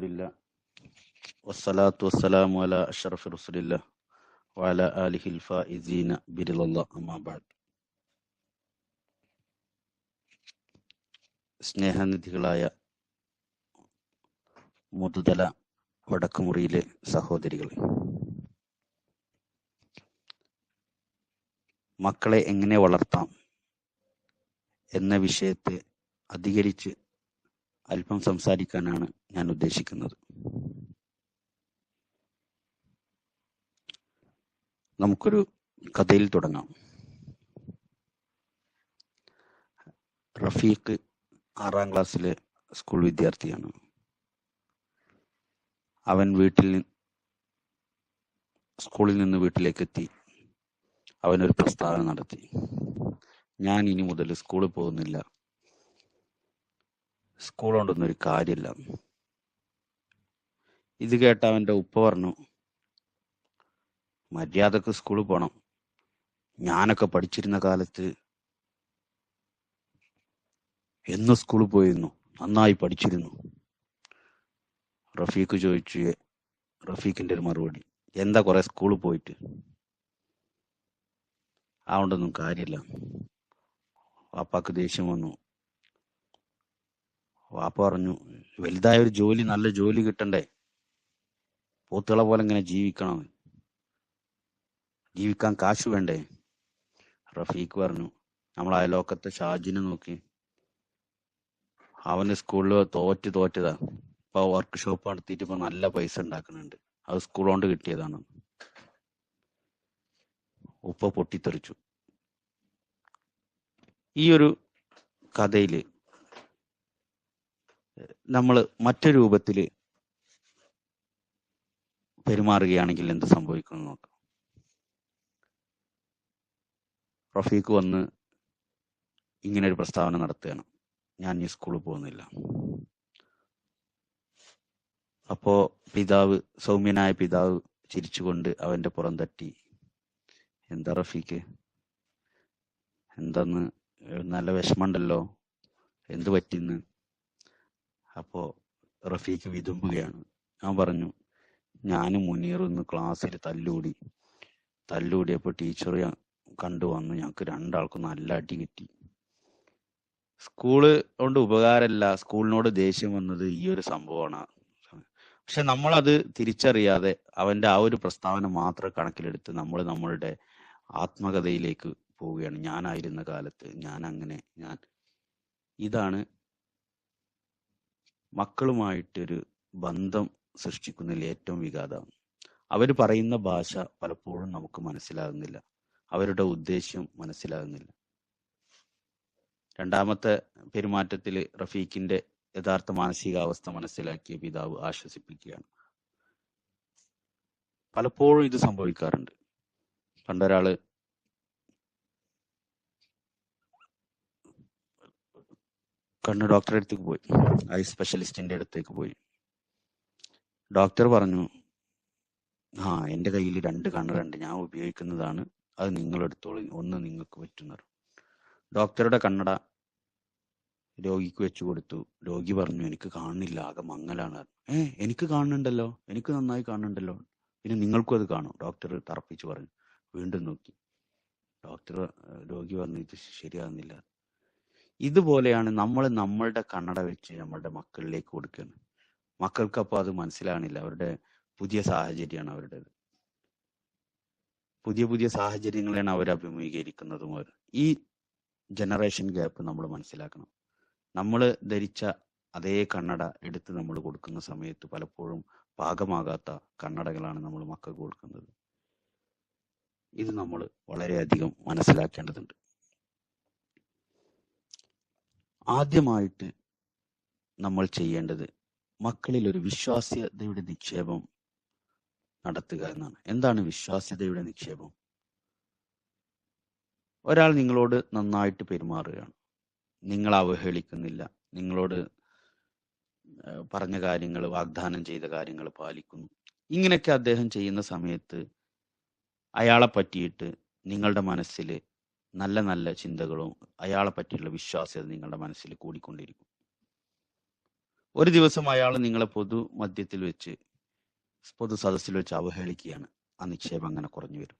لله والصلاة والسلام على أشرف رسول الله وعلى آله الفائزين برضا الله أما بعد സ്നേഹനിധികളായ മുതുതല വടക്കുമുറിയിലെ സഹോദരികളെ മക്കളെ എങ്ങനെ വളർത്താം എന്ന വിഷയത്തെ അധികരിച്ച് അല്പം സംസാരിക്കാനാണ് ഞാൻ ഉദ്ദേശിക്കുന്നത്. നമുക്കൊരു കഥയിൽ തുടങ്ങാം. റഫീഖ് ആറാം ക്ലാസ്സിലെ സ്കൂൾ വിദ്യാർത്ഥിയാണ്. അവൻ വീട്ടിൽ സ്കൂളിൽ നിന്ന് വീട്ടിലേക്ക് എത്തി അവനൊരു പ്രസ്താവന നടത്തി. ഞാൻ ഇനി മുതൽ സ്കൂളിൽ പോകുന്നില്ല. സ്കൂൾ കൊണ്ടൊന്നും ഒരു കാര്യമില്ല ഇത് കേട്ട അവന്റെ ഉപ്പ പറഞ്ഞു മര്യാദയ്ക്ക് സ്കൂളിൽ പോകണം ഞാനൊക്കെ പഠിച്ചിരുന്ന കാലത്ത് എന്ന് സ്കൂളിൽ പോയിരുന്നു നന്നായി പഠിച്ചിരുന്നു. റഫീഖ് ചോദിച്ചു റഫീഖിന്റെ ഒരു മറുപടി എന്താ കുറെ സ്കൂളിൽ പോയിട്ട്? അതുകൊണ്ടൊന്നും കാര്യമില്ല വാപ്പാക്ക് ദേഷ്യം വന്നു വാപ്പ പറഞ്ഞു വലുതായ ഒരു ജോലി നല്ല ജോലി കിട്ടണ്ടേ? പോത്തുകളെ പോലെ ഇങ്ങനെ ജീവിക്കണം ജീവിക്കാൻ കാശ് വേണ്ടേ? റഫീഖ് പറഞ്ഞു നമ്മൾ അയലോക്കത്തെ ഷാജിനെ നോക്കി. അവന് സ്കൂളിൽ തോറ്റ് തോറ്റതാ. ഇപ്പൊ വർക്ക് ഷോപ്പ് നടത്തിയിട്ട് ഇപ്പൊ നല്ല പൈസ ഉണ്ടാക്കുന്നുണ്ട്. അത് സ്കൂളോണ്ട് കിട്ടിയതാണ്. ഉപ്പ പൊട്ടിത്തെറിച്ചു. ഈ ഒരു കഥയിൽ നമ്മൾ മറ്റൊരു രൂപത്തിൽ പെരുമാറുകയാണെങ്കിൽ എന്ത് സംഭവിക്കും നോക്കാം. റഫീഖ് വന്ന് ഇങ്ങനെ ഒരു പ്രസ്താവന നടത്തുകയാണ്. ഞാൻ ഈ സ്കൂളിൽ പോകുന്നില്ല. അപ്പോ പിതാവ് സൗമ്യനായ പിതാവ് ചിരിച്ചുകൊണ്ട് അവന്റെ പുറം തട്ടി എന്താ റഫീഖ്? എന്താന്ന്? നല്ല വിഷമമുണ്ടല്ലോ. എന്ത് പറ്റിന്ന്? അപ്പോ റഫീഖ് വിതുമ്പുകയാണ്. ഞാൻ പറഞ്ഞു ഞാനും മുനീറും ഇന്ന് ക്ലാസ്സിൽ തല്ലൂടി. തല്ലുകൂടിയപ്പോ ടീച്ചർ കണ്ടു വന്നു ഞങ്ങൾക്ക് രണ്ടാൾക്കും നല്ല അടി കിട്ടി. സ്കൂൾ കൊണ്ട് ഉപകാരമല്ല സ്കൂളിനോട് ദേഷ്യം വന്നത് ഈ ഒരു സംഭവമാണ്. പക്ഷെ നമ്മളത് തിരിച്ചറിയാതെ അവന്റെ ആ ഒരു പ്രസ്താവന മാത്രം കണക്കിലെടുത്ത് നമ്മൾ നമ്മളുടെ ആത്മകഥയിലേക്ക് പോവുകയാണ്. ഞാനായിരുന്ന കാലത്ത് ഞാൻ അങ്ങനെ ഞാൻ ഇതാണ് മക്കളുമായിട്ടൊരു ബന്ധം സൃഷ്ടിക്കുന്നതിൽ ഏറ്റവും വിഘാതം. അവർ പറയുന്ന ഭാഷ പലപ്പോഴും നമുക്ക് മനസ്സിലാകുന്നില്ല. അവരുടെ ഉദ്ദേശ്യം മനസ്സിലാകുന്നില്ല. രണ്ടാമത്തെ പെരുമാറ്റത്തിൽ റഫീഖിന്റെ യഥാർത്ഥ മാനസികാവസ്ഥ മനസ്സിലാക്കിയ പിതാവ് ആശ്വസിപ്പിക്കുകയാണ്. പലപ്പോഴും ഇത് സംഭവിക്കാറുണ്ട്. പണ്ടൊരാൾ കണ്ണ് ഡോക്ടറെ അടുത്തേക്ക് പോയി. ഐ സ്പെഷ്യലിസ്റ്റിന്റെ അടുത്തേക്ക് പോയി. ഡോക്ടർ പറഞ്ഞു ആ എന്റെ കയ്യിൽ രണ്ട് കണ്ണുണ്ട്. ഞാൻ ഉപയോഗിക്കുന്നതാണ്. അത് നിങ്ങൾ എടുത്തോളൂ. ഒന്ന് നിങ്ങൾക്ക് പറ്റുന്നത് ഡോക്ടറുടെ കണ്ണട രോഗിക്ക് വെച്ചു കൊടുത്തു. രോഗി പറഞ്ഞു എനിക്ക് കാണുന്നില്ല. ആകെ മങ്ങലാണ്. ഏ എനിക്ക് കാണുന്നുണ്ടല്ലോ. എനിക്ക് നന്നായി കാണുന്നുണ്ടല്ലോ. പിന്നെ നിങ്ങൾക്കും അത് കാണും. ഡോക്ടർ തറപ്പിച്ചു പറഞ്ഞു. വീണ്ടും നോക്കി. ഡോക്ടർ രോഗി പറഞ്ഞു ഇത് ശരിയാകുന്നില്ല. ഇതുപോലെയാണ് നമ്മൾ നമ്മളുടെ കണ്ണട വെച്ച് നമ്മളുടെ മക്കളിലേക്ക് കൊടുക്കുന്നത്. മക്കൾക്ക് അപ്പോൾ അത് മനസ്സിലാകണില്ല അവരുടെ പുതിയ സാഹചര്യമാണ് അവരുടേത്. പുതിയ പുതിയ സാഹചര്യങ്ങളെയാണ് അവർ അഭിമുഖീകരിക്കുന്നതും അവർ. ഈ ജനറേഷൻ ഗ്യാപ്പ് നമ്മൾ മനസ്സിലാക്കണം. നമ്മൾ ധരിച്ച അതേ കണ്ണട എടുത്ത് നമ്മൾ കൊടുക്കുന്ന സമയത്ത് പലപ്പോഴും പാകമാകാത്ത കണ്ണടകളാണ് നമ്മൾ മക്കൾക്ക് കൊടുക്കുന്നത്. ഇത് നമ്മൾ വളരെയധികം മനസ്സിലാക്കേണ്ടതുണ്ട്. ആദ്യമായിട്ട് നമ്മൾ ചെയ്യേണ്ടത് മക്കളിൽ ഒരു വിശ്വാസ്യതയുടെ നിക്ഷേപം നടത്തുക എന്നാണ്. എന്താണ് വിശ്വാസ്യതയുടെ നിക്ഷേപം? ഒരാൾ നിങ്ങളോട് നന്നായിട്ട് പെരുമാറുകയാണ്. നിങ്ങൾ അവഹേളിക്കുന്നില്ല. നിങ്ങളോട് പറഞ്ഞ കാര്യങ്ങൾ വാഗ്ദാനം ചെയ്ത കാര്യങ്ങൾ പാലിക്കുന്നു. ഇങ്ങനെയൊക്കെ അദ്ദേഹം ചെയ്യുന്ന സമയത്ത് അയാളെ പറ്റിയിട്ട് നിങ്ങളുടെ മനസ്സിൽ നല്ല നല്ല ചിന്തകളും അയാളെ പറ്റിയുള്ള വിശ്വാസ്യത നിങ്ങളുടെ മനസ്സിൽ കൂടിക്കൊണ്ടിരിക്കും. ഒരു ദിവസം അയാൾ നിങ്ങളെ പൊതു മധ്യത്തിൽ വെച്ച് പൊതു സദസ്സിൽ വെച്ച് അവഹേളിക്കുകയാണ്. ആ നിക്ഷേപം അങ്ങനെ കുറഞ്ഞു വരും.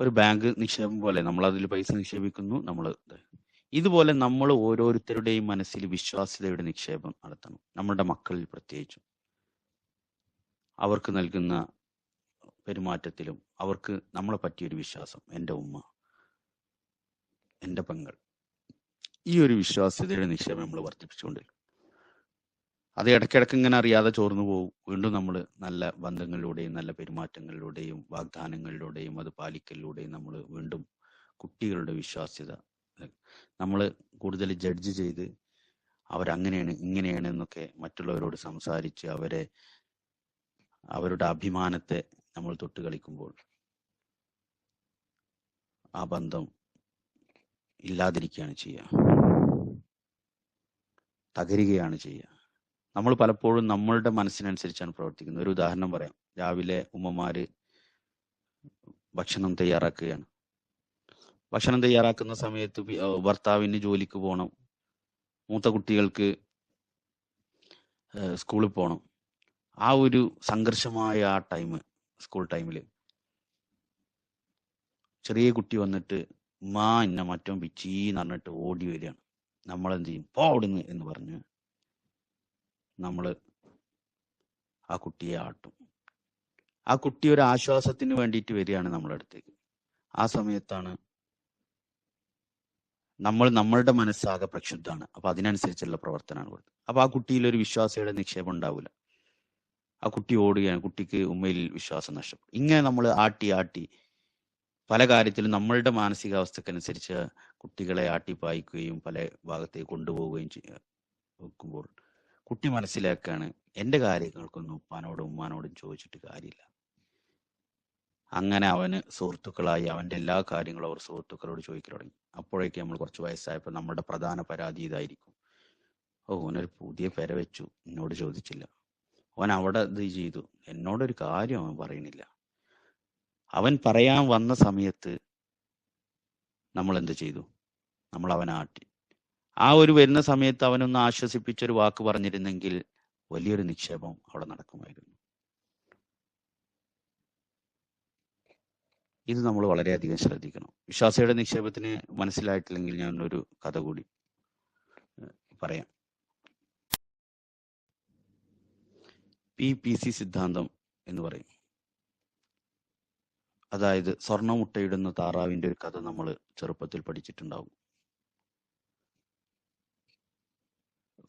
ഒരു ബാങ്ക് നിക്ഷേപം പോലെ നമ്മൾ അതിൽ പൈസ നിക്ഷേപിക്കുന്നു നമ്മൾ ഇതുപോലെ നമ്മൾ ഓരോരുത്തരുടെയും മനസ്സിൽ വിശ്വാസ്യതയുടെ നിക്ഷേപം നടത്തണം. നമ്മളുടെ മക്കളിൽ പ്രത്യേകിച്ചും. അവർക്ക് നൽകുന്ന പെരുമാറ്റത്തിലും അവർക്ക് നമ്മളെ പറ്റിയൊരു വിശ്വാസം എന്റെ ഉമ്മ എന്റെ പെങ്ങൾ ഈ ഒരു വിശ്വാസ്യതയുടെ നിക്ഷേപം നമ്മൾ വർദ്ധിപ്പിച്ചുകൊണ്ടിരിക്കും അത് ഇടയ്ക്കിടയ്ക്ക് ഇങ്ങനെ അറിയാതെ ചോർന്നു പോകും. വീണ്ടും നമ്മൾ നല്ല ബന്ധങ്ങളിലൂടെയും നല്ല പെരുമാറ്റങ്ങളിലൂടെയും വാഗ്ദാനങ്ങളിലൂടെയും അത് പാലിക്കലിലൂടെയും നമ്മൾ വീണ്ടും കുട്ടികളുടെ വിശ്വാസ്യത നമ്മൾ കൂടുതൽ ജഡ്ജ് ചെയ്ത് അവരങ്ങനെയാണ് ഇങ്ങനെയാണ് എന്നൊക്കെ മറ്റുള്ളവരോട് സംസാരിച്ച് അവരെ അവരുടെ അഭിമാനത്തെ നമ്മൾ തൊട്ട് കളിക്കുമ്പോൾ ആ ബന്ധം ഇല്ലാതിരിക്കുകയാണ് ചെയ്യുക. തകരുകയാണ് ചെയ്യുക. നമ്മൾ പലപ്പോഴും നമ്മളുടെ മനസ്സിനനുസരിച്ചാണ് പ്രവർത്തിക്കുന്നത്. ഒരു ഉദാഹരണം പറയാം. രാവിലെ ഉമ്മമാര് ഭക്ഷണം തയ്യാറാക്കുകയാണ്. ഭക്ഷണം തയ്യാറാക്കുന്ന സമയത്ത് ഭർത്താവിന് ജോലിക്ക് പോകണം. മൂത്ത കുട്ടികൾക്ക് സ്കൂളിൽ പോകണം. ആ ഒരു സംഘർഷമായ ആ ടൈം സ്കൂൾ ടൈമിൽ ചെറിയ കുട്ടി വന്നിട്ട് മാ എന്നെ മറ്റോ പിച്ചീന്ന് പറഞ്ഞിട്ട് ഓടി വരികയാണ്. നമ്മളെന്ത് ചെയ്യും? പോ അവിടുന്ന് എന്ന് പറഞ്ഞ് നമ്മൾ ആ കുട്ടിയെ ആട്ടും. ആ കുട്ടി ഒരു ആശ്വാസത്തിന് വേണ്ടിയിട്ട് വരികയാണ് നമ്മുടെ അടുത്തേക്ക്. ആ സമയത്താണ് നമ്മൾ നമ്മളുടെ മനസ്സാകെ പ്രക്ഷുബ്ധാണ് അപ്പൊ അതിനനുസരിച്ചുള്ള പ്രവർത്തനമാണ് കൊടുത്തത്. അപ്പൊ ആ കുട്ടിയിൽ ഒരു വിശ്വാസയുടെ നിക്ഷേപം ഉണ്ടാവില്ല ആ കുട്ടി ഓടുകയാണ് കുട്ടിക്ക് ഉമ്മയിൽ വിശ്വാസം നഷ്ടപ്പെടും ഇങ്ങനെ നമ്മൾ ആട്ടി ആട്ടി പല കാര്യത്തിലും നമ്മളുടെ മാനസികാവസ്ഥക്കനുസരിച്ച് കുട്ടികളെ ആട്ടി പായിക്കുകയും പല ഭാഗത്തേക്ക് കൊണ്ടുപോവുകയും ചെയ്യുക കുട്ടി മനസ്സിലാക്കുകയാണ് എന്റെ കാര്യങ്ങൾക്കൊന്നും ഉപ്പാനോടും ഉമ്മാനോടും ചോദിച്ചിട്ട് കാര്യമില്ല. അങ്ങനെ അവന് സുഹൃത്തുക്കളായി അവന്റെ എല്ലാ കാര്യങ്ങളും അവർ സുഹൃത്തുക്കളോട് ചോദിക്കാൻ തുടങ്ങി. അപ്പോഴേക്ക് നമ്മൾ കുറച്ച് വയസ്സായപ്പോൾ നമ്മുടെ പ്രധാന പരാതി ഇതായിരിക്കും. ഓ ഓനൊരു പുതിയ പെര വെച്ചു. എന്നോട് ചോദിച്ചില്ല. അവൻ അവിടെ ഇത് ചെയ്തു. എന്നോടൊരു കാര്യം അവൻ പറയണില്ല അവൻ പറയാൻ വന്ന സമയത്ത് നമ്മൾ എന്ത് ചെയ്തു? നമ്മൾ അവനെ ആട്ടി ആ ഒരു വരുന്ന സമയത്ത് അവനൊന്ന് ആശ്വസിപ്പിച്ചൊരു വാക്ക് പറഞ്ഞിരുന്നെങ്കിൽ വലിയൊരു നിക്ഷേപം അവിടെ നടക്കുമായിരുന്നു. ഇത് നമ്മൾ വളരെയധികം ശ്രദ്ധിക്കണം. വിശ്വാസിയുടെ നിക്ഷേപത്തിന് മനസ്സിലായിട്ടില്ലെങ്കിൽ ഞാൻ ഒരു കഥ കൂടി പറയാം. പി പി സി സിദ്ധാന്തം എന്ന് പറയും. അതായത് സ്വർണമുട്ടയിടുന്ന താറാവിന്റെ ഒരു കഥ നമ്മൾ ചെറുപ്പത്തിൽ പഠിച്ചിട്ടുണ്ടാവും.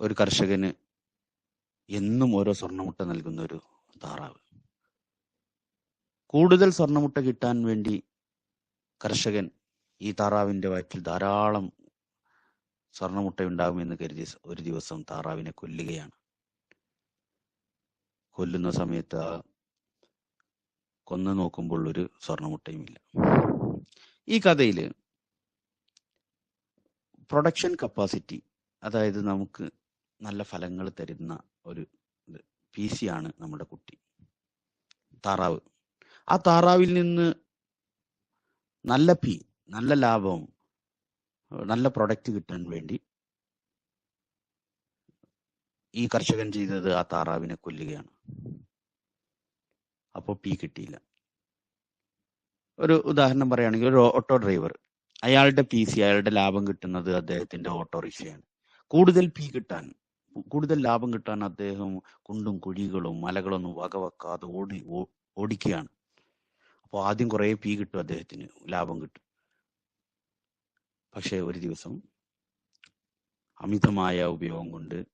ഒരു കർഷകന് എന്നും ഓരോ സ്വർണമുട്ട നൽകുന്ന ഒരു താറാവ്. കൂടുതൽ സ്വർണമുട്ട കിട്ടാൻ വേണ്ടി കർഷകൻ ഈ താറാവിന്റെ വയറ്റിൽ ധാരാളം സ്വർണമുട്ട ഉണ്ടാകുമെന്ന് കരുതി ഒരു ദിവസം താറാവിനെ കൊല്ലുകയാണ്. കൊല്ലുന്ന സമയത്ത് ആ കൊന്നു നോക്കുമ്പോൾ ഒരു സ്വർണമുട്ടയും ഇല്ല ഈ കഥയിൽ പ്രൊഡക്ഷൻ കപ്പാസിറ്റി അതായത് നമുക്ക് നല്ല ഫലങ്ങൾ തരുന്ന ഒരു പി സി ആണ് നമ്മുടെ കുട്ടി. താറാവ്. ആ താറാവിൽ നിന്ന് നല്ല പി നല്ല ലാഭം നല്ല പ്രൊഡക്റ്റ് കിട്ടാൻ വേണ്ടി ഈ കർഷകൻ ചെയ്തത് ആ താറാവിനെ കൊല്ലുകയാണ്. അപ്പോൾ പി കിട്ടിയില്ല. ഒരു ഉദാഹരണം പറയുകയാണെങ്കിൽ ഒരു ഓട്ടോ ഡ്രൈവർ അയാളുടെ പി സി അയാളുടെ ലാഭം കിട്ടുന്നത് അദ്ദേഹത്തിന്റെ ഓട്ടോറിക്ഷയാണ് കൂടുതൽ പി കിട്ടാൻ കൂടുതൽ ലാഭം കിട്ടാൻ അദ്ദേഹം കുണ്ടും കുഴികളും മലകളൊന്നും വകവെക്കാതെ ഓടി ഓടിക്കുകയാണ്. അപ്പോൾ ആദ്യം കുറേ പി കിട്ടും അദ്ദേഹത്തിന് ലാഭം കിട്ടും. പക്ഷേ ഒരു ദിവസം അമിതമായ ഉപയോഗം കൊണ്ട്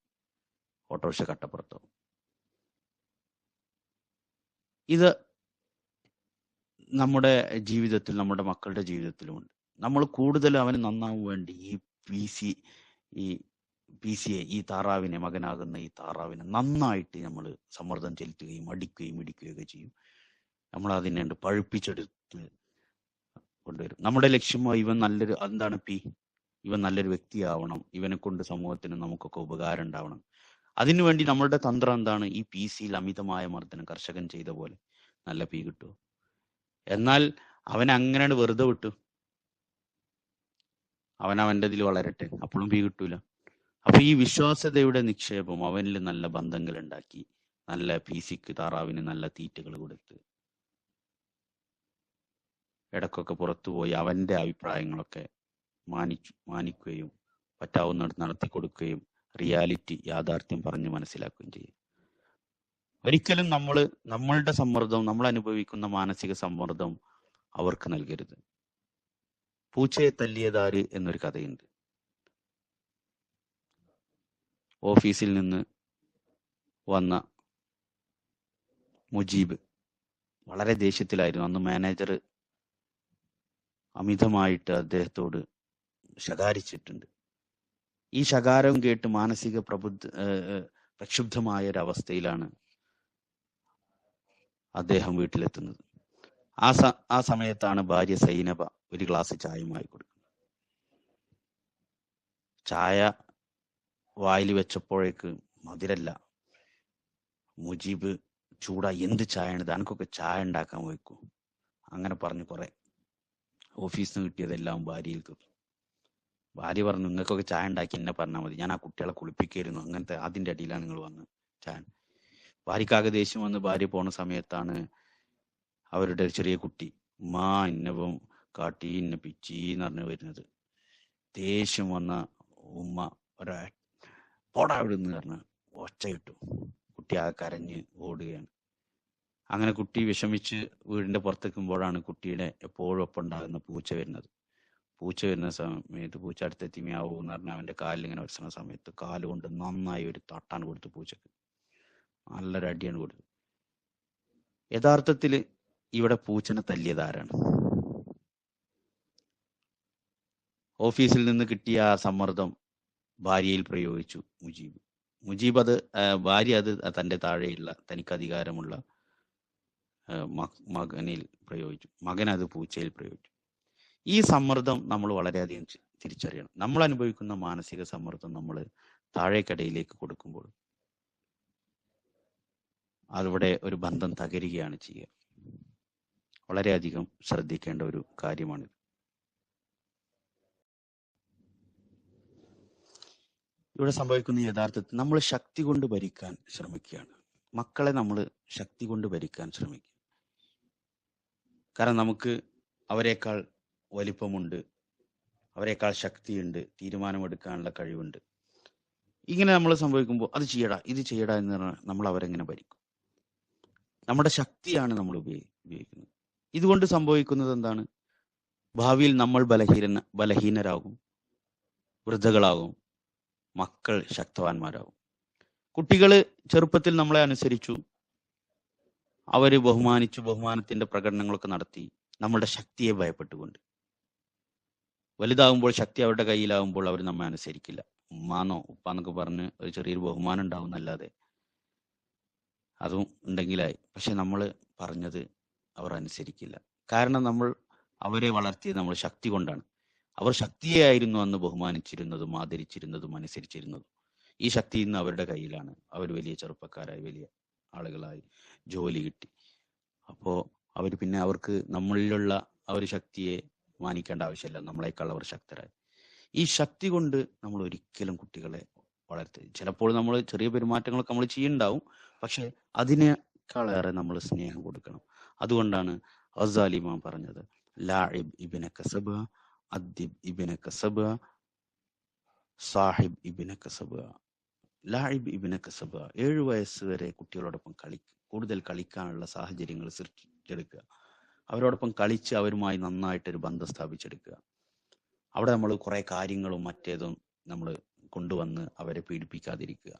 ഓട്ടോറിക്ഷ കട്ടപ്പുറത്തോ ഇത് നമ്മുടെ ജീവിതത്തിൽ നമ്മുടെ മക്കളുടെ ജീവിതത്തിലുമുണ്ട്. നമ്മൾ കൂടുതൽ അവന് നന്നാവാൻ വേണ്ടി ഈ പി സി ഈ പി സിയെ ഈ താറാവിനെ മകനാകുന്ന ഈ താറാവിനെ നന്നായിട്ട് നമ്മൾ സമ്മർദ്ദം ചെലുത്തുകയും അടിക്കുകയും ഇടിക്കുകയൊക്കെ ചെയ്യും. നമ്മൾ അതിനെ പഴുപ്പിച്ചെടുത്ത് കൊണ്ടുവരും. നമ്മുടെ ലക്ഷ്യം ഇവൻ നല്ലൊരു എന്താണ് പി ഇവൻ നല്ലൊരു വ്യക്തിയാവണം. ഇവനെ കൊണ്ട് സമൂഹത്തിന് നമുക്കൊക്കെ ഉപകാരം ഉണ്ടാവണം. അതിനുവേണ്ടി നമ്മളുടെ തന്ത്രം എന്താണ്? ഈ പി സിയിൽ അമിതമായ മർദ്ദനം കർഷകൻ ചെയ്ത പോലെ നല്ല പി കിട്ടുമോ എന്നാൽ അവൻ അങ്ങനെ വെറുതെ വിട്ടു. അവൻ അവന്റെ ഇതിൽ വളരട്ടെ. അപ്പോഴും പി കിട്ടൂല. അപ്പൊ ഈ വിശ്വാസ്യതയുടെ നിക്ഷേപം അവനിൽ നല്ല ബന്ധങ്ങൾ ഉണ്ടാക്കി നല്ല പി സിക്ക് താറാവിന് നല്ല തീറ്റകൾ കൊടുത്ത് ഇടക്കൊക്കെ പുറത്തുപോയി അവന്റെ അഭിപ്രായങ്ങളൊക്കെ മാനിച്ചു മാനിക്കുകയും പറ്റാവുന്നിടത്ത് നടത്തി കൊടുക്കുകയും റിയാലിറ്റി യാഥാർത്ഥ്യം പറഞ്ഞ് മനസ്സിലാക്കുകയും ചെയ്യും. ഒരിക്കലും നമ്മൾ നമ്മളുടെ സമ്മർദ്ദം നമ്മൾ അനുഭവിക്കുന്ന മാനസിക സമ്മർദ്ദം അവർക്ക് നൽകരുത്. പൂച്ചയെ തല്ലിയതാര് എന്നൊരു കഥയുണ്ട്. ഓഫീസിൽ നിന്ന് വന്ന മുജീബ് വളരെ ദേഷ്യത്തിലായിരുന്നു. അന്ന് മാനേജർ അമിതമായിട്ട് അദ്ദേഹത്തോട് ശകാരിച്ചിട്ടുണ്ട്. ഈ ശകാരം കേട്ട് മാനസിക പ്രബുദ്ധ പ്രക്ഷുബ്ധമായ ഒരു അവസ്ഥയിലാണ് അദ്ദേഹം വീട്ടിലെത്തുന്നത്. ആ സ ആ സമയത്താണ് ഭാര്യ സൈനബ ഒരു ഗ്ലാസ് ചായയുമായി കൊടുക്കുന്നത്. ചായ വായിൽ വെച്ചപ്പോഴേക്ക് മധുരല്ല. മുജീബ് ചൂടാ എന്ത് ചായയാണ് ഇത്? അനക്കൊക്കെ ചായ ഉണ്ടാക്കാൻ വയ്ക്കൂ അങ്ങനെ പറഞ്ഞു കുറെ ഓഫീസിൽ നിന്ന് കിട്ടിയതെല്ലാം ഭാര്യയിൽ തീർന്നു ഭാര്യ പറഞ്ഞു നിങ്ങൾക്കൊക്കെ ചായ ഉണ്ടാക്കി എന്നെ പറഞ്ഞാൽ മതി. ഞാൻ ആ കുട്ടികളെ കുളിപ്പിക്കായിരുന്നു. അങ്ങനത്തെ അതിന്റെ അടിയിലാണ് നിങ്ങൾ വന്ന് ചായ. ഭാര്യക്കാകെ ദേഷ്യം വന്ന് ഭാര്യ പോണ സമയത്താണ് അവരുടെ ഒരു ചെറിയ കുട്ടി മാ ഇന്നപ്പം കാട്ടി ഇന്ന പിച്ചി എന്ന് പറഞ്ഞു വരുന്നത്. ദേഷ്യം വന്ന ഉമ്മ ഒരാ പോടാ വിടുന്ന് പറഞ്ഞ് ഒച്ച കിട്ടും. കുട്ടി ആ കരഞ്ഞ് ഓടുകയാണ്. അങ്ങനെ കുട്ടി വിഷമിച്ച് വീടിന്റെ പുറത്തെക്കുമ്പോഴാണ് കുട്ടിയുടെ എപ്പോഴും ഒപ്പം ഉണ്ടാകുന്ന പൂച്ച വരുന്നത്. പൂച്ച വരുന്ന സമയത്ത് പൂച്ച അടുത്തെത്തി മ്യാവൂ എന്ന് പറഞ്ഞാൽ അവന്റെ കാലിൽ ഇങ്ങനെ വരച്ചുന്ന സമയത്ത് കാലുകൊണ്ട് നന്നായി ഒരു തട്ടാൻ കൊടുത്തു പൂച്ചക്ക്. നല്ലൊരു അടിയാണ് കൊടുത്തത്. യഥാർത്ഥത്തിൽ ഇവിടെ പൂച്ചനെ തല്ലിയത് ആരാണ്? ഓഫീസിൽ നിന്ന് കിട്ടിയ ആ സമ്മർദ്ദം ഭാര്യയിൽ പ്രയോഗിച്ചു മുജീബ്. മുജീബ് അത് ഭാര്യ അത് തന്റെ താഴെയുള്ള തനിക്ക് അധികാരമുള്ള മകനിൽ പ്രയോഗിച്ചു. മകൻ അത് പൂച്ചയിൽ പ്രയോഗിച്ചു. ഈ സമ്മർദ്ദം നമ്മൾ വളരെയധികം തിരിച്ചറിയണം. നമ്മൾ അനുഭവിക്കുന്ന മാനസിക സമ്മർദ്ദം നമ്മൾ താഴേക്കടയിലേക്ക് കൊടുക്കുമ്പോൾ അതിവിടെ ഒരു ബന്ധം തകരുകയാണ് ചെയ്യുക. വളരെയധികം ശ്രദ്ധിക്കേണ്ട ഒരു കാര്യമാണിത്. ഇവിടെ സംഭവിക്കുന്ന യഥാർത്ഥത്തിൽ നമ്മൾ ശക്തി കൊണ്ട് ഭരിക്കാൻ ശ്രമിക്കുകയാണ്. മക്കളെ നമ്മൾ ശക്തി കൊണ്ട് ഭരിക്കാൻ ശ്രമിക്കുക കാരണം നമുക്ക് അവരെക്കാൾ വലിപ്പമുണ്ട്. അവരെക്കാൾ ശക്തിയുണ്ട്. തീരുമാനമെടുക്കാനുള്ള കഴിവുണ്ട്. ഇങ്ങനെ നമ്മൾ സംഭവിക്കുമ്പോൾ അത് ചെയ്യടാ ഇത് ചെയ്യടാ എന്ന് പറഞ്ഞാൽ നമ്മൾ അവരെങ്ങനെ ഭരിക്കും? നമ്മുടെ ശക്തിയാണ് നമ്മൾ ഉപയോഗി ഉപയോഗിക്കുന്നത്. ഇതുകൊണ്ട് സംഭവിക്കുന്നത് എന്താണ്? ഭാവിയിൽ നമ്മൾ ബലഹീന ബലഹീനരാകും. വൃദ്ധകളാകും. മക്കൾ ശക്തവാന്മാരാകും. കുട്ടികൾ ചെറുപ്പത്തിൽ നമ്മളെ അനുസരിച്ചു. അവർ ബഹുമാനിച്ചു ബഹുമാനത്തിന്റെ പ്രകടനങ്ങളൊക്കെ നടത്തി നമ്മളുടെ ശക്തിയെ ഭയപ്പെട്ടുകൊണ്ട്. വലുതാകുമ്പോൾ ശക്തി അവരുടെ കയ്യിലാകുമ്പോൾ അവർ നമ്മെ അനുസരിക്കില്ല. ഉമ്മാന്നോ ഉപ്പാന്നൊക്കെ പറഞ്ഞ് ഒരു ചെറിയൊരു ബഹുമാനം ഉണ്ടാവും എന്നല്ലാതെ. അതും ഉണ്ടെങ്കിലായി. പക്ഷെ നമ്മൾ പറഞ്ഞത് അവർ അനുസരിക്കില്ല. കാരണം നമ്മൾ അവരെ വളർത്തിയത് നമ്മൾ ശക്തി കൊണ്ടാണ്. അവർ ശക്തിയായിരുന്നു അന്ന് ബഹുമാനിച്ചിരുന്നതും ആദരിച്ചിരുന്നതും അനുസരിച്ചിരുന്നതും. ഈ ശക്തി ഇന്ന് അവരുടെ കയ്യിലാണ്. അവർ വലിയ ചെറുപ്പക്കാരായി വലിയ ആളുകളായി ജോലി കിട്ടി. അപ്പോ അവർ പിന്നെ അവർക്ക് നമ്മളിലുള്ള ആ ഒരു ശക്തിയെ മാനിക്കേണ്ട ആവശ്യമില്ല. നമ്മളെക്കാൾ അവർ ശക്തരായി ഈ ശക്തി കൊണ്ട് നമ്മൾ ഒരിക്കലും കുട്ടികളെ വളർത്തി ചിലപ്പോൾ നമ്മൾ ചെറിയ പെരുമാറ്റങ്ങളൊക്കെ നമ്മൾ ചെയ്യുന്നുണ്ടാവും. പക്ഷെ അതിനേക്കാളേറെ നമ്മൾ സ്നേഹം കൊടുക്കണം. അതുകൊണ്ടാണ് അസാലിമ പറഞ്ഞത് ലാഹിബ് ഇബിന കസബ അദ്ദിബ് ഇബിന കസബ സാഹിബ് ഇബിന കസബ. ലാഹിബ് ഇബിന കസബ ഏഴു വയസ്സ് വരെ കുട്ടികളോടൊപ്പം കളി കൂടുതൽ കളിക്കാനുള്ള സാഹചര്യങ്ങൾ സൃഷ്ടിച്ചെടുക്കുക അവരോടൊപ്പം കളിച്ച് അവരുമായി നന്നായിട്ടൊരു ബന്ധം സ്ഥാപിച്ചെടുക്കുക. അവിടെ നമ്മൾ കുറെ കാര്യങ്ങളും മറ്റേതും നമ്മൾ കൊണ്ടുവന്ന് അവരെ പീഡിപ്പിക്കാതിരിക്കുക.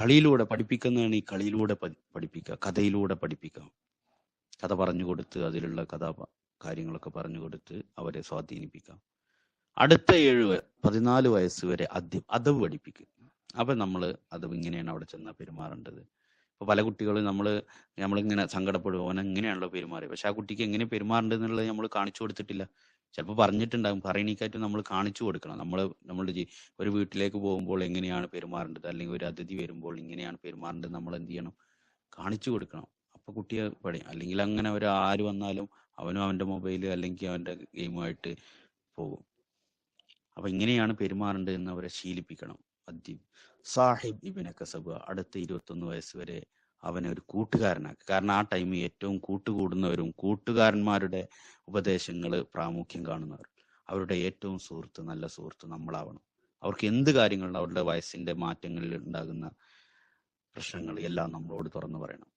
കളിയിലൂടെ പഠിപ്പിക്കുന്നതാണ് ഈ കളിയിലൂടെ പഠിപ്പിക്കുക. കഥയിലൂടെ പഠിപ്പിക്കുക. കഥ പറഞ്ഞു കൊടുത്ത് അതിലുള്ള കഥാ കാര്യങ്ങളൊക്കെ പറഞ്ഞു കൊടുത്ത് അവരെ സ്വാധീനിപ്പിക്കാം അടുത്ത ഏഴ് പതിനാല് വയസ്സ് വരെ ആദ്യം അതവ് പഠിപ്പിക്കുക. അപ്പൊ നമ്മൾ അതവ് ഇങ്ങനെയാണ് അവിടെ ചെന്നാൽ പെരുമാറേണ്ടത്. ഇപ്പൊ പല കുട്ടികളും നമ്മൾ നമ്മളിങ്ങനെ സങ്കടപ്പെടും അവൻ എങ്ങനെയാണല്ലോ പെരുമാറി പക്ഷെ ആ കുട്ടിക്ക് എങ്ങനെ പെരുമാറേണ്ടതെന്നുള്ളത് നമ്മൾ കാണിച്ചു കൊടുത്തിട്ടില്ല. ചിലപ്പോൾ പറഞ്ഞിട്ടുണ്ടാകും പറയണിക്കായിട്ട് നമ്മൾ കാണിച്ചു കൊടുക്കണം. നമ്മൾ നമ്മളുടെ ഒരു വീട്ടിലേക്ക് പോകുമ്പോൾ എങ്ങനെയാണ് പെരുമാറേണ്ടത്? അല്ലെങ്കിൽ ഒരു അതിഥി വരുമ്പോൾ ഇങ്ങനെയാണ് പെരുമാറേണ്ടത്? നമ്മൾ എന്ത് ചെയ്യണം? കാണിച്ചു കൊടുക്കണം. അപ്പൊ കുട്ടിയെ പഠി അല്ലെങ്കിൽ അങ്ങനെ ഒരു ആര് വന്നാലും അവനും അവന്റെ മൊബൈൽ അല്ലെങ്കിൽ അവന്റെ ഗെയിമുമായിട്ട് പോകും. അപ്പൊ ഇങ്ങനെയാണ് പെരുമാറേണ്ടത് എന്ന് അവരെ ശീലിപ്പിക്കണം. അദ്യം സാഹിബ് ഇബിനെ കസബ് അടുത്ത ഇരുപത്തൊന്ന് വയസ്സ് വരെ അവനെ ഒരു കൂട്ടുകാരനാക്കി. കാരണം ആ ടൈം ഏറ്റവും കൂട്ടുകൂടുന്നവരും കൂട്ടുകാരന്മാരുടെ ഉപദേശങ്ങൾ പ്രാമുഖ്യം കാണുന്നവർ. അവരുടെ ഏറ്റവും സുഹൃത്ത് നല്ല സുഹൃത്ത് നമ്മളാവണം. അവർക്ക് എന്ത് കാര്യങ്ങളുണ്ട് അവരുടെ വയസ്സിന്റെ മാറ്റങ്ങളിൽ ഉണ്ടാകുന്ന പ്രശ്നങ്ങൾ എല്ലാം നമ്മളോട് തുറന്നു പറയണം.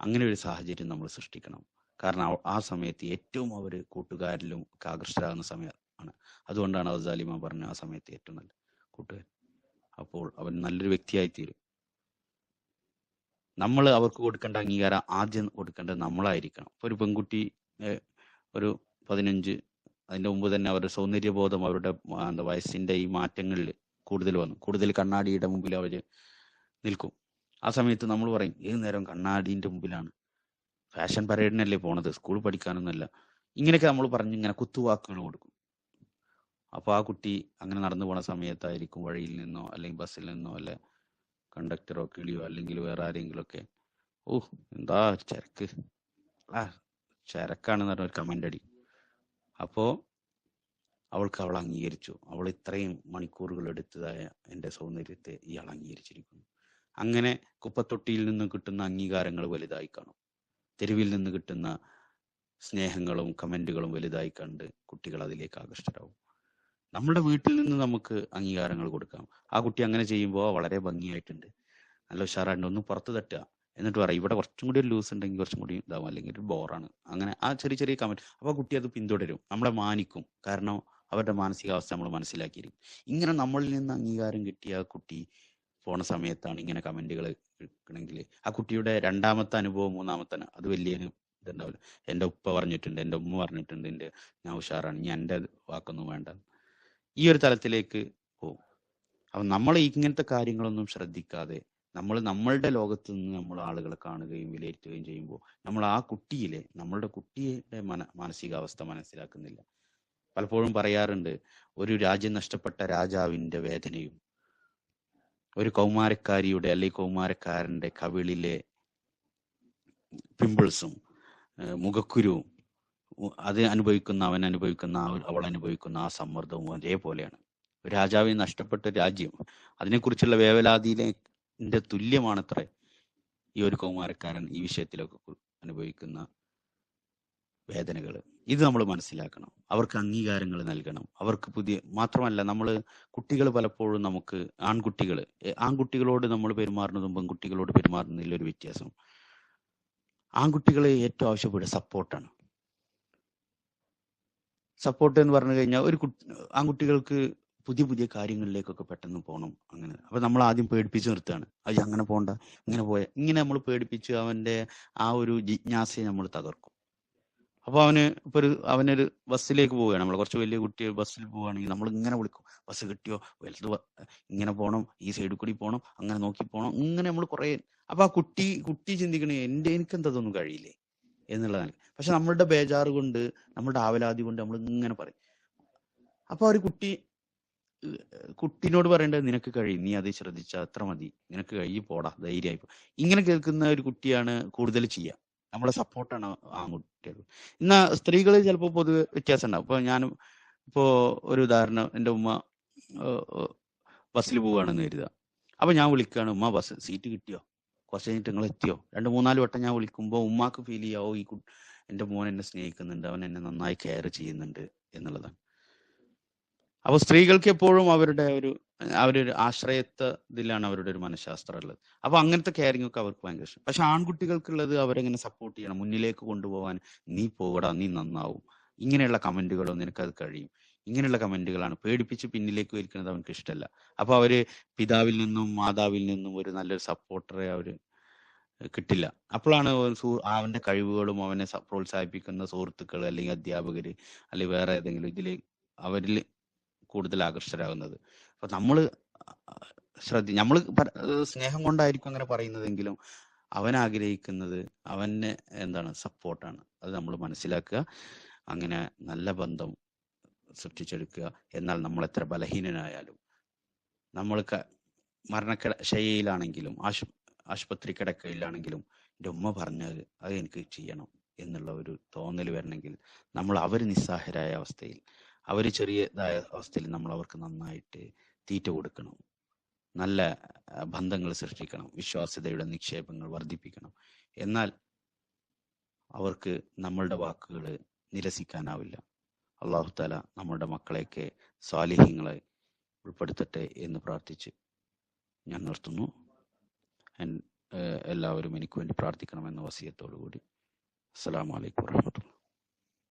അങ്ങനെ ഒരു സാഹചര്യം നമ്മൾ സൃഷ്ടിക്കണം. കാരണം ആ സമയത്ത് ഏറ്റവും അവർ കൂട്ടുകാരിലും ഒക്കെ സമയമാണ് അതുകൊണ്ടാണ് അവസാലിമ പറഞ്ഞ ആ സമയത്ത് ഏറ്റവും നല്ല കൂട്ടുകാരൻ അപ്പോൾ അവൻ നല്ലൊരു വ്യക്തിയായി തീരും നമ്മൾ അവർക്ക് കൊടുക്കേണ്ട അംഗീകാരം ആദ്യം കൊടുക്കേണ്ടത് നമ്മളായിരിക്കണം. ഇപ്പൊ ഒരു പെൺകുട്ടി ഒരു പതിനഞ്ച് അതിന്റെ മുമ്പ് തന്നെ അവരുടെ സൗന്ദര്യബോധം അവരുടെ എന്താ വയസ്സിന്റെ ഈ മാറ്റങ്ങളിൽ കൂടുതൽ വന്നു. കൂടുതൽ കണ്ണാടിയുടെ മുമ്പിൽ അവർ നിൽക്കും. ആ സമയത്ത് നമ്മൾ പറയും ഏത് നേരം കണ്ണാടിന്റെ മുമ്പിലാണ്? ഫാഷൻ പരേഡിനല്ലേ പോണത്? സ്കൂൾ പഠിക്കാനൊന്നുമല്ല. ഇങ്ങനെയൊക്കെ നമ്മൾ പറഞ്ഞ് ഇങ്ങനെ കുത്തുവാക്കുകൾ കൊടുക്കും. അപ്പൊ ആ കുട്ടി അങ്ങനെ നടന്നു പോണ സമയത്തായിരിക്കും വഴിയിൽ നിന്നോ അല്ലെങ്കിൽ ബസ്സിൽ നിന്നോ അല്ലെ കണ്ടക്ടറോ കിളിയോ അല്ലെങ്കിൽ വേറെ ആരെങ്കിലും ഒക്കെ ഓഹ് എന്താ ചരക്ക്? ആ ചരക്കാണെന്ന് പറഞ്ഞ ഒരു കമന്റ് അടി. അപ്പോ അവൾക്ക് അവൾ അംഗീകരിച്ചു. അവൾ ഇത്രയും മണിക്കൂറുകൾ എടുത്തതായ എന്റെ സൗന്ദര്യത്തെ ഇയാൾ അംഗീകരിച്ചിരിക്കുന്നു. അങ്ങനെ കുപ്പത്തൊട്ടിയിൽ നിന്ന് കിട്ടുന്ന അംഗീകാരങ്ങൾ വലുതായി കാണും. തെരുവിൽ നിന്ന് കിട്ടുന്ന സ്നേഹങ്ങളും കമന്റുകളും വലുതായി കണ്ട് കുട്ടികൾ അതിലേക്ക് ആകർഷ്ടരാകും നമ്മുടെ വീട്ടിൽ നിന്ന് നമുക്ക് അംഗീകാരങ്ങൾ കൊടുക്കാം. ആ കുട്ടി അങ്ങനെ ചെയ്യുമ്പോൾ വളരെ ഭംഗിയായിട്ടുണ്ട്. നല്ല ഉഷാറായിട്ട് ഒന്ന് പുറത്ത് തട്ടുക. എന്നിട്ട് പറയാം ഇവിടെ കുറച്ചും കൂടി ഒരു ലൂസ് ഉണ്ടെങ്കിൽ കുറച്ചും കൂടി ഇതാവും. അല്ലെങ്കിൽ ഒരു ബോറാണ് അങ്ങനെ ആ ചെറിയ ചെറിയ കമന്റ് അപ്പൊ ആ കുട്ടി അത് പിന്തുടരും. നമ്മളെ മാനിക്കും. കാരണം അവരുടെ മാനസികാവസ്ഥ നമ്മൾ മനസ്സിലാക്കിയിരിക്കും. ഇങ്ങനെ നമ്മളിൽ നിന്ന് അംഗീകാരം കിട്ടിയ ആ കുട്ടി പോണ സമയത്താണ് ഇങ്ങനെ കമന്റുകൾ കിട്ടണമെങ്കിൽ ആ കുട്ടിയുടെ രണ്ടാമത്തെ അനുഭവം മൂന്നാമത്തെ അത് വലിയ ഇതുണ്ടാവില്ല. എന്റെ ഉപ്പ പറഞ്ഞിട്ടുണ്ട്. എന്റെ ഉമ്മ പറഞ്ഞിട്ടുണ്ട്. എന്റെ ഞാൻ ഉഷാറാണ്. ഞാൻ എന്റെ വാക്കൊന്നും വേണ്ട. ഈ ഒരു തലത്തിലേക്ക് പോകും. അപ്പം നമ്മൾ ഇങ്ങനത്തെ കാര്യങ്ങളൊന്നും ശ്രദ്ധിക്കാതെ നമ്മൾ നമ്മളുടെ ലോകത്ത് നിന്ന് നമ്മൾ ആളുകളെ കാണുകയും വിലയിരുത്തുകയും ചെയ്യുമ്പോൾ നമ്മൾ ആ കുട്ടിയിലെ നമ്മളുടെ കുട്ടിയുടെ മന മാനസികാവസ്ഥ മനസ്സിലാക്കുന്നില്ല. പലപ്പോഴും പറയാറുണ്ട് ഒരു രാജ്യം നഷ്ടപ്പെട്ട രാജാവിന്റെ വേദനയും ഒരു കൗമാരക്കാരിയുടെ അല്ലെങ്കിൽ കൗമാരക്കാരന്റെ കവിളിലെ പിമ്പിൾസും മുഖക്കുരുവും അത് അനുഭവിക്കുന്ന അവൻ അനുഭവിക്കുന്ന അവൾ അനുഭവിക്കുന്ന ആ സമ്മർദ്ദവും അതേപോലെയാണ്. ഒരു നഷ്ടപ്പെട്ട രാജ്യം അതിനെക്കുറിച്ചുള്ള വേവലാതിന്റെ തുല്യമാണത്രേ ഈ ഒരു കൗമാരക്കാരൻ ഈ വിഷയത്തിലൊക്കെ അനുഭവിക്കുന്ന വേദനകൾ ഇത് നമ്മൾ മനസ്സിലാക്കണം. അവർക്ക് അംഗീകാരങ്ങൾ നൽകണം. അവർക്ക് പുതിയ മാത്രമല്ല നമ്മൾ കുട്ടികൾ പലപ്പോഴും നമുക്ക് ആൺകുട്ടികൾ ആൺകുട്ടികളോട് നമ്മൾ പെരുമാറുന്നതും പെൺകുട്ടികളോട് പെരുമാറുന്നതിൽ ഒരു വ്യത്യാസം. ആൺകുട്ടികളെ ഏറ്റവും ആവശ്യപ്പെടുക സപ്പോർട്ടാണ്. സപ്പോർട്ട് എന്ന് പറഞ്ഞു കഴിഞ്ഞാൽ ഒരു കുട്ടി ആൺകുട്ടികൾക്ക് പുതിയ പുതിയ കാര്യങ്ങളിലേക്കൊക്കെ പെട്ടെന്ന് പോകണം അങ്ങനെ. അപ്പൊ നമ്മൾ ആദ്യം പേടിപ്പിച്ച് നിർത്തുകയാണ്. അത് അങ്ങനെ പോണ്ട ഇങ്ങനെ പോയ ഇങ്ങനെ നമ്മൾ പേടിപ്പിച്ച് അവന്റെ ആ ഒരു ജിജ്ഞാസയെ നമ്മൾ തകർക്കും. അപ്പൊ അവന് ഇപ്പൊ ഒരു അവനൊരു ബസ്സിലേക്ക് പോവുകയാണ്. നമ്മൾ കുറച്ച് വലിയ കുട്ടി ബസ്സിൽ പോവുകയാണെങ്കിൽ നമ്മൾ ഇങ്ങനെ വിളിക്കും. ബസ് കിട്ടിയോ? വലുത് ഇങ്ങനെ പോകണം ഈ സൈഡിൽ കൂടി പോകണം അങ്ങനെ നോക്കി പോകണം ഇങ്ങനെ നമ്മൾ കുറെ. അപ്പൊ ആ കുട്ടി കുട്ടി ചിന്തിക്കണേ എന്റെ എനിക്ക് എന്തതൊന്നും കഴിയില്ലേ? എന്നുള്ളതാണ്. പക്ഷെ നമ്മളുടെ ബേജാറ് കൊണ്ട് നമ്മളുടെ ആവലാതി കൊണ്ട് നമ്മൾ ഇങ്ങനെ പറയും. അപ്പൊ ഒരു കുട്ടി കുട്ടിനോട് പറയേണ്ടത് നിനക്ക് കഴിയും നീ അത് ശ്രദ്ധിച്ചാ അത്ര മതി നിനക്ക് കഴിയും പോടാ ധൈര്യമായി പോ. ഇങ്ങനെ കേൾക്കുന്ന ഒരു കുട്ടിയാണ് കൂടുതൽ ചെയ്യുക നമ്മളെ സപ്പോർട്ടാണ് ആൺകുട്ടികൾ എന്നാ സ്ത്രീകൾ ചിലപ്പോൾ പൊതുവെ വ്യത്യാസം ഉണ്ടാവും. ഇപ്പൊ ഞാൻ ഇപ്പോ ഒരു ഉദാഹരണം എന്റെ ഉമ്മ ബസ്സിൽ പോവുകയാണെന്ന് കരുതുക. അപ്പൊ ഞാൻ വിളിക്കുകയാണ് ഉമ്മ ബസ് സീറ്റ് കിട്ടിയോ? കുറച്ച് കഴിഞ്ഞിട്ട് നിങ്ങൾ എത്തിയോ? രണ്ട് മൂന്നാൽ വട്ടം ഞാൻ വിളിക്കുമ്പോൾ ഉമ്മാക്ക് ഫീൽ ചെയ്യാവോ? ഈ എന്റെ മോൻ എന്നെ സ്നേഹിക്കുന്നുണ്ട്. അവൻ എന്നെ നന്നായി കെയർ ചെയ്യുന്നുണ്ട് എന്നുള്ളതാണ്. അപ്പൊ സ്ത്രീകൾക്ക് എപ്പോഴും അവരുടെ ഒരു അവരൊരു ആശ്രയത്വത്തിലാണ് അവരുടെ ഒരു മനഃശാസ്ത്രം ഉള്ളത്. അപ്പൊ അങ്ങനത്തെ കെയറിംഗ് ഒക്കെ അവർക്ക് ഭയങ്കര ഇഷ്ടം. പക്ഷെ ആൺകുട്ടികൾക്കുള്ളത് അവരെങ്ങനെ സപ്പോർട്ട് ചെയ്യണം? മുന്നിലേക്ക് കൊണ്ടുപോകാൻ നീ പോകടാ നീ നന്നാവും. ഇങ്ങനെയുള്ള കമന്റുകളോ നിനക്ക് അത് കഴിയും. ഇങ്ങനെയുള്ള കമന്റുകളാണ് പേടിപ്പിച്ച് പിന്നിലേക്ക് വലിക്കുന്നത് അവനക്ക് ഇഷ്ടമല്ല അപ്പൊ അവർ പിതാവിൽ നിന്നും മാതാവിൽ നിന്നും ഒരു നല്ലൊരു സപ്പോർട്ടറെ അവർ കിട്ടില്ല. അപ്പോഴാണ് അവന്റെ കഴിവുകളും അവനെ പ്രോത്സാഹിപ്പിക്കുന്ന സുഹൃത്തുക്കൾ അല്ലെങ്കിൽ അധ്യാപകര് അല്ലെങ്കിൽ വേറെ ഏതെങ്കിലും ഇതിൽ അവരിൽ കൂടുതൽ ആകർഷകരാകുന്നത് അപ്പൊ നമ്മൾ ശ്രദ്ധ നമ്മൾ സ്നേഹം കൊണ്ടായിരിക്കും അങ്ങനെ പറയുന്നതെങ്കിലും അവൻ ആഗ്രഹിക്കുന്നത് അവന് എന്താണ്? സപ്പോർട്ടാണ്. അത് നമ്മൾ മനസ്സിലാക്കുക. അങ്ങനെ നല്ല ബന്ധം സൃഷ്ടിച്ചെടുക്കുക എന്നാൽ നമ്മൾ എത്ര ബലഹീനനായാലും. നമ്മൾക്ക് ശയ്യയിലാണെങ്കിലും ആശു ആശുപത്രി കിടക്കയിലാണെങ്കിലും എന്റെ ഉമ്മ പറഞ്ഞത് അത് എനിക്ക് ചെയ്യണം എന്നുള്ള ഒരു തോന്നൽ വരണമെങ്കിൽ നമ്മൾ അവർ നിസ്സഹായരായ അവസ്ഥയിൽ അവർ ചെറിയതായ അവസ്ഥയിൽ നമ്മൾ അവർക്ക് നന്നായിട്ട് തീറ്റ കൊടുക്കണം. നല്ല ബന്ധങ്ങൾ സൃഷ്ടിക്കണം വിശ്വാസ്യതയുടെ നിക്ഷേപങ്ങൾ വർദ്ധിപ്പിക്കണം. എന്നാൽ അവർക്ക് നമ്മളുടെ വാക്കുകൾ നിരസിക്കാനാവില്ല. അള്ളാഹു താല നമ്മളുടെ മക്കളെയൊക്കെ സ്വാലിഹ്യങ്ങളെ ഉൾപ്പെടുത്തട്ടെ എന്ന് പ്രാർത്ഥിച്ച് ഞാൻ നിർത്തുന്നു. എല്ലാവരും എനിക്ക് വേണ്ടി പ്രാർത്ഥിക്കണമെന്ന വസീയത്തോടു കൂടി അസ്സലാമു അലൈക്കും വറഹ്മത്തുള്ളാഹി